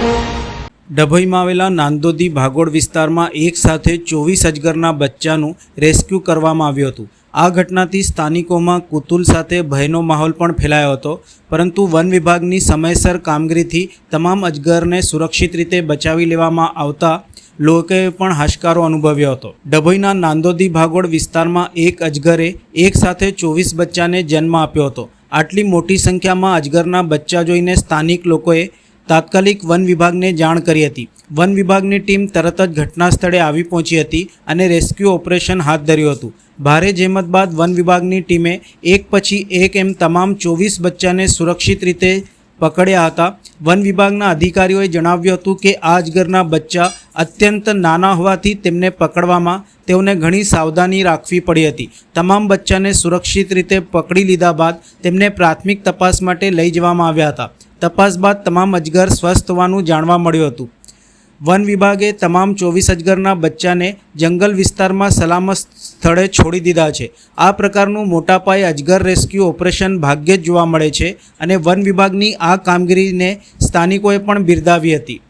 ડભોઈમાં આવેલા નાંદોદી ભાગોળ વિસ્તારમાં એક સાથે ચોવીસ અજગરના બચ્ચાનું રેસ્ક્યુ કરવામાં આવ્યું હતું. આ ઘટનાથી સ્થાનિકોમાં કુતુલ સાથે ભયનો માહોલ પણ ફેલાયો હતો, પરંતુ વન વિભાગની સમયસર કામગીરીથી તમામ અજગરને સુરક્ષિત રીતે બચાવી લેવામાં આવતા લોકોએ પણ હાશકારો અનુભવ્યો હતો. ડભોઈના નાંદોદી ભાગોળ વિસ્તારમાં એક અજગરે એક સાથે ચોવીસ બચ્ચાને જન્મ આપ્યો હતો. આટલી મોટી સંખ્યામાં અજગરના બચ્ચા જોઈને સ્થાનિક લોકોએ તાત્કાલિક વન વિભાગને જાણ કરી હતી. વન વિભાગની ટીમ તરત જ ઘટના સ્થળે આવી પહોંચી હતી અને રેસ્ક્યુ ઓપરેશન હાથ ધર્યું હતું. ભારે જહેમત બાદ વન વિભાગની ટીમે એક પછી એક એમ તમામ ચોવીસ બચ્ચાને સુરક્ષિત રીતે પકડ્યા હતા. વન વિભાગના અધિકારીઓએ જણાવ્યું હતું કે આ અજગરના બચ્ચા અત્યંત નાના હોવાથી તેમને પકડવામાં તેઓને ઘણી સાવધાની રાખવી પડી હતી. તમામ બચ્ચાને સુરક્ષિત રીતે પકડી લીધા બાદ તેમને પ્રાથમિક તપાસ માટે લઈ જવામાં આવ્યા હતા. તપાસ બાદ તમામ અજગર સ્વસ્થ હોવાનું જાણવા મળ્યું હતું. વન વિભાગે તમામ ચોવીસ અજગરના બચ્ચાને જંગલ વિસ્તારમાં સલામત સ્થળે છોડી દીધા છે. આ પ્રકારનું મોટા પાયે અજગર રેસ્ક્યુ ઓપરેશન ભાગ્યે જ જોવા મળે છે અને વન વિભાગની આ કામગીરીને સ્થાનિકોએ પણ બિરદાવી હતી.